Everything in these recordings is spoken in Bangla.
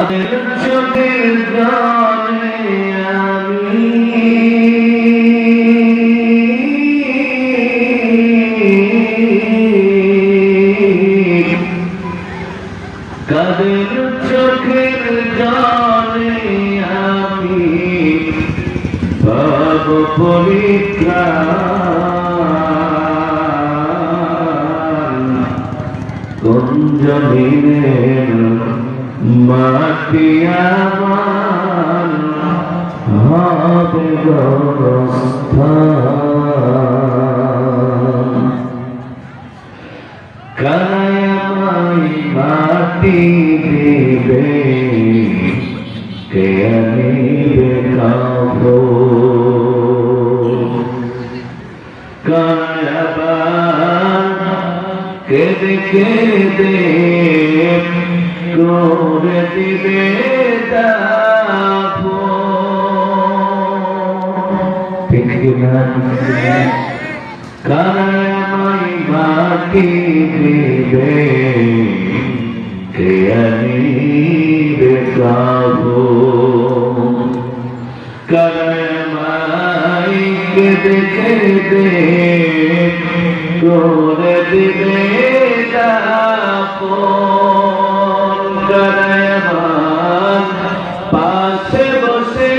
কাদের চোখের জলে আমি কাদের চোখের জলে আমি মাটি আমার হবে গরস্থান কানায়ামাই মাটি দিবে কে আনিবে কাবো কানায়াবান কেদে কেদে করে দিবে কানায়ামাই মাটি দিবে কে আনিবে কাবো কানায়ামাই কেদে কেদে করে দিবে দাপন কানায়ামান পাশে বসে।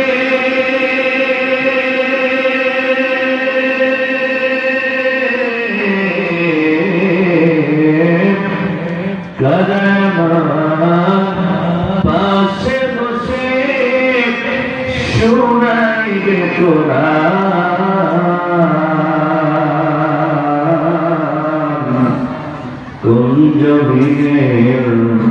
পাশে বসে। শুনাইবে কোরআন। কুঞ্জ ভিনের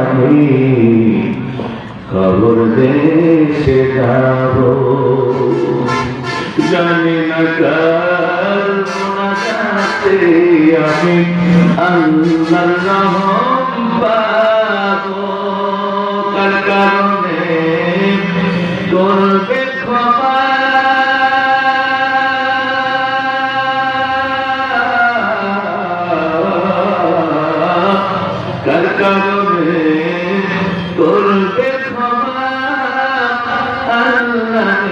আমি খবর দেশে যাব। জানি না কার আমি কারণে করবে কার কারণে করবে ক্ষমা আল্লাহ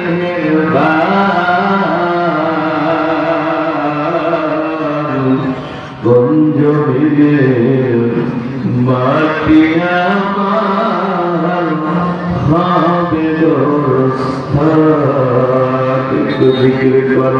গঞ্জ মাটি আমার হবে একটু বিক্রি কর।